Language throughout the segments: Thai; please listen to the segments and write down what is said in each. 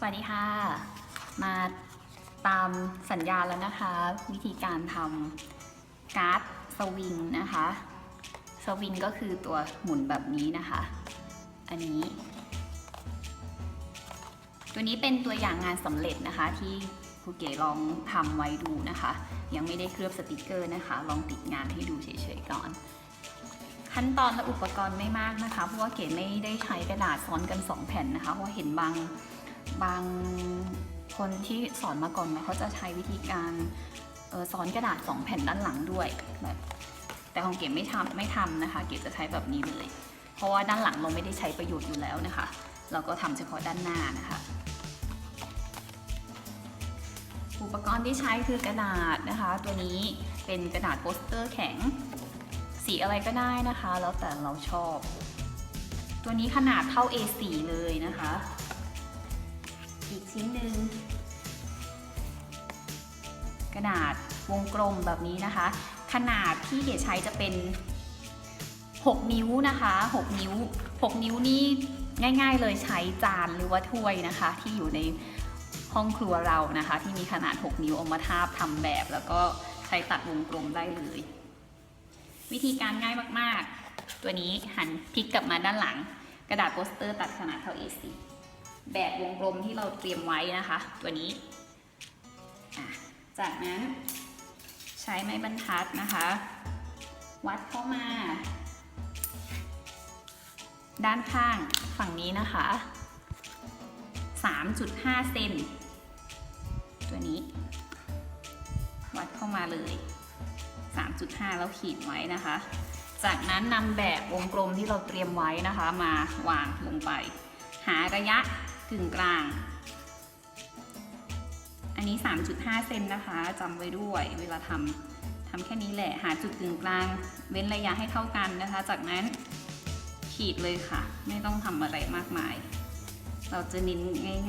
สวัสดีค่ะ มาตามสัญญาแล้วนะคะ วิธีการทำการ์ดสวิงนะคะสวิงก็คือตัวหมุนแบบนี้นะคะ อันนี้ ตัวนี้เป็นตัวอย่างงานสำเร็จนะคะที่ครูเก๋ลองทำไว้ดูนะคะ ยังไม่ได้เคลือบสติกเกอร์นะคะ ลองติดงานให้ดูเฉยๆก่อนขั้นตอนและอุปกรณ์ไม่มากนะคะ เพราะว่าเก๋ไม่ได้ใช้กระดาษซ้อนกัน 2 แผ่นนะคะ เพราะว่าเห็นบาง บางคนที่สอนมาก่อนนะเขาจะใช้วิธีการออซ้อนกระดาษ 2 แผ่นด้านหลังด้วยแบบแต่ของเก๋ไม่ทำไม่ทำนะคะ เก๋จะใช้แบบนี้เลย เพราะว่าด้านหลังเราไม่ได้ใช้ประโยชน์อยู่แล้วนะคะ เราก็ทำเฉพาะด้านหน้านะคะอุปกรณ์ที่ใช้คือกระดาษนะคะ ตัวนี้เป็นกระดาษโปสเตอร์แข็ง สีอะไรก็ได้นะคะ แล้วแต่เราชอบ ตัวนี้ขนาดเท่า A4 เลยนะคะ อีกชิ้นหนึ่งกระดาษวงกลมแบบนี้นะคะ ขนาดที่เก๋ใช้จะเป็น 6 นิ้วนะคะ 6 นิ้ว 6 นิ้วนี่ง่าย ๆ เลยใช้จานหรือว่าถ้วยนะคะ ที่อยู่ในห้องครัวเรานะคะ ที่มีขนาด 6 นิ้วเอามาทาบทำแบบ แล้วก็ใช้ตัดวงกลมได้เลย วิธีการง่ายมากๆ ตัวนี้หันพลิกกลับมาด้านหลัง กระดาษโปสเตอร์ตัดขนาดเท่า A4 แบบวงกลมที่เราเตรียมไว้นะคะ ตัวนี้ จากนั้นใช้ไม้บรรทัดนะคะ วัดเข้ามา ด้านข้างฝั่งนี้นะคะ 3.5 เซนตัวนี้ วัดเข้ามาเลย 3.5 แล้วขีดไว้นะคะ จากนั้นนำแบบวงกลมที่เราเตรียมไว้นะคะ มาวางลงไป หาระยะ กึ่งกลาง อันนี้ 3.5 เซนนะคะจำไว้ด้วยเวลาทำทำแค่นี้แหละหาจุดกึ่งกลาง เว้นระยะให้เท่ากันนะคะ จากนั้นขีดเลยค่ะ ไม่ต้องทำอะไรมากมาย เราจะเน้น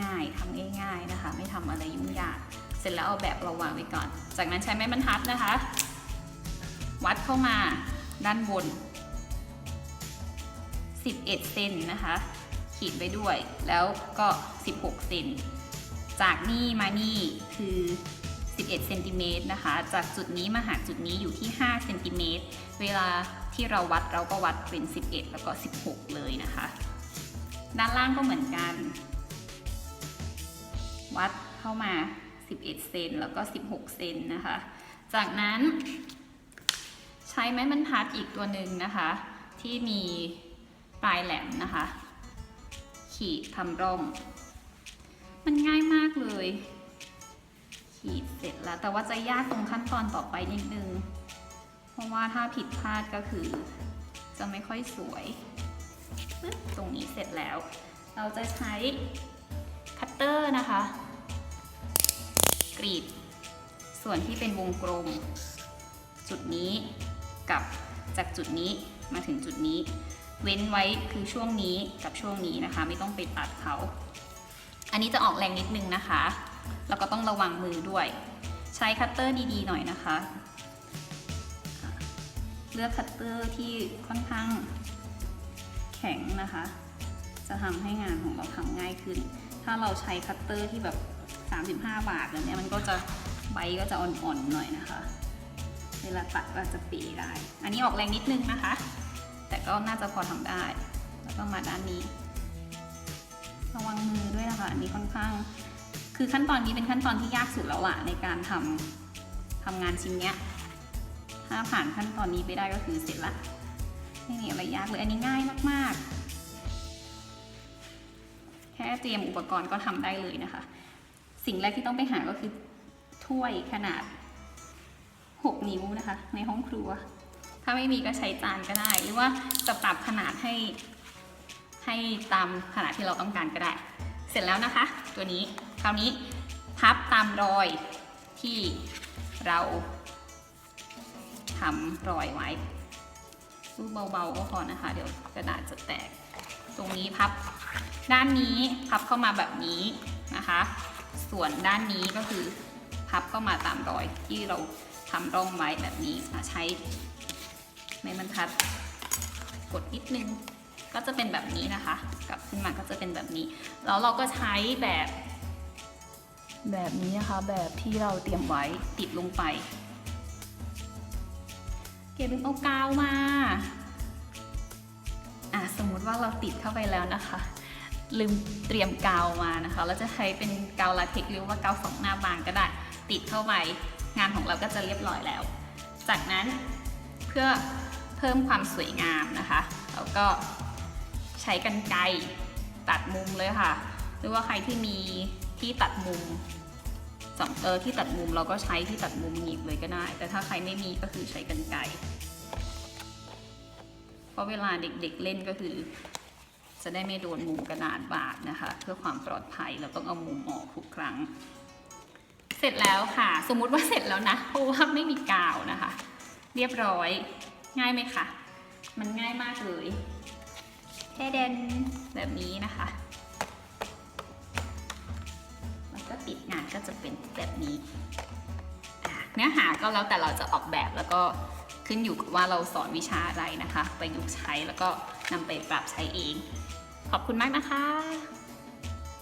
ง่ายๆทำง่ายๆนะคะ ไม่ทำอะไรยุ่งยาก เสร็จแล้วเอาแบบเราวางไว้ก่อน จากนั้นใช้ไม้บรรทัดนะคะ วัดเข้ามาด้านบน 11 เซนนะคะ ขีดไปด้วย แล้วก็ 16 เซน จากนี่มานี่คือ 11 เซนติเมตรนะคะ จากจุดนี้มาหาจุดนี้อยู่ที่ 5 เซนติเมตร เวลาที่เราวัดเราก็วัดเป็น 11 แล้วก็ 16 เลยนะคะ ด้านล่างก็เหมือนกัน วัดเข้ามา 11 เซนแล้วก็ 16 เซนนะคะ จากนั้นใช้ไม้บรรทัดอีกตัวหนึ่งนะคะ ที่มีปลายแหลมนะคะ ขีดทำร่อง มันง่ายมากเลย ขีดเสร็จแล้ว แต่ว่าจะยากตรงขั้นตอนต่อไปนิดนึง เพราะว่าถ้าผิดพลาดก็คือ จะไม่ค่อยสวยปึ๊บตรงนี้เสร็จแล้ว เราจะใช้คัตเตอร์นะคะ กรีด ส่วนที่เป็นวงกลม จุดนี้กับจากจุดนี้มาถึงจุดนี้ เว้นไว้คือช่วงนี้กับช่วงนี้นะคะ ไม่ต้องไปตัดเขา อันนี้จะออกแรงนิดนึงนะคะ แล้วก็ต้องระวังมือด้วย ใช้คัตเตอร์ดีๆหน่อยนะคะ เลือกคัตเตอร์ที่ค่อนข้างแข็งนะคะ จะทำให้งานของเราทำง่ายขึ้น ถ้าเราใช้คัตเตอร์ที่แบบ 35 บาทแบบเนี้ยมันก็จะใบก็จะอ่อนๆหน่อยนะคะ เวลาตัดก็จะปีได้ อันนี้ออกแรงนิดนึงนะคะ แต่ก็น่าจะพอทำได้ แล้วก็มาด้านนี้ ระวังมือด้วยนะคะอันนี้ค่อนข้าง คือขั้นตอนนี้เป็นขั้นตอนที่ยากสุดแล้วล่ะในการทำทำงานชิ้นเนี้ย ถ้าผ่านขั้นตอนนี้ไปได้ก็คือเสร็จละ ไม่มีอะไรยากเลยอันนี้ง่ายมาก ๆ แค่เตรียมอุปกรณ์ก็ทำได้เลยนะคะ สิ่งแรกที่ต้องไปหาก็คือถ้วยขนาด 6 นิ้วนะคะ ในห้องครัว ถ้าไม่มีก็ใช้จานก็ได้ หรือว่าจะปรับขนาดให้ให้ตามขนาดที่เราต้องการก็ได้ เสร็จแล้วนะคะ ตัวนี้คราวนี้พับตามรอยที่เราทำรอยไว้รูปเบาๆก็พอนะคะ เดี๋ยวกระดาษจะแตก ตรงนี้พับด้านนี้พับเข้ามาแบบนี้นะคะ ส่วนด้านนี้ก็คือพับเข้ามาตามรอยที่เราทำร่องไว้แบบนี้ใช้ ไม้บรรทัด กดนิดนึง ก็จะเป็นแบบนี้นะคะ กลับขึ้นมาก็จะเป็นแบบนี้ แล้วเราก็ใช้แบบ แบบนี้นะคะ แบบที่เราเตรียมไว้ติดลงไป เก็บเอากาวมาอะสมมุติว่าเราติดเข้าไปแล้วนะคะ ลืมเตรียมกาวมานะคะ เราจะใช้เป็นกาวลาเทคหรือว่ากาวสองหน้าบางก็ได้ ติดเข้าไปงานของเราก็จะเรียบร้อยแล้ว จากนั้นเพื่อ เพิ่มความสวยงามนะคะเราก็ใช้กันไกรตัดมุมเลยค่ะ หรือว่าใครที่มีที่ตัดมุมสองเออที่ตัดมุมเราก็ใช้ที่ตัดมุมหนีบเลยก็ได้ แต่ถ้าใครไม่มีก็คือใช้กันไกรเพราะเวลาเด็กๆเล่นก็คือ จะได้ไม่โดนมุมกระดาษบาดนะคะ เพื่อความปลอดภัยเราต้องเอามุมออกทุกครั้ง เสร็จแล้วค่ะ สมมุติว่าเสร็จแล้วนะเพราะว่าไม่มีกาวนะคะ เรียบร้อย ง่ายไหมคะ มันง่ายมากเลยแค่เดนแบบนี้นะคะแล้วก็ติดงานก็จะเป็นแบบนี้ เนื้อหาก็แล้วแต่เราจะออกแบบแล้วก็ขึ้นอยู่กับว่าเราสอนวิชาอะไรนะคะ ไปยุกใช้แล้วก็นำไปปรับใช้เอง ขอบคุณมากนะคะ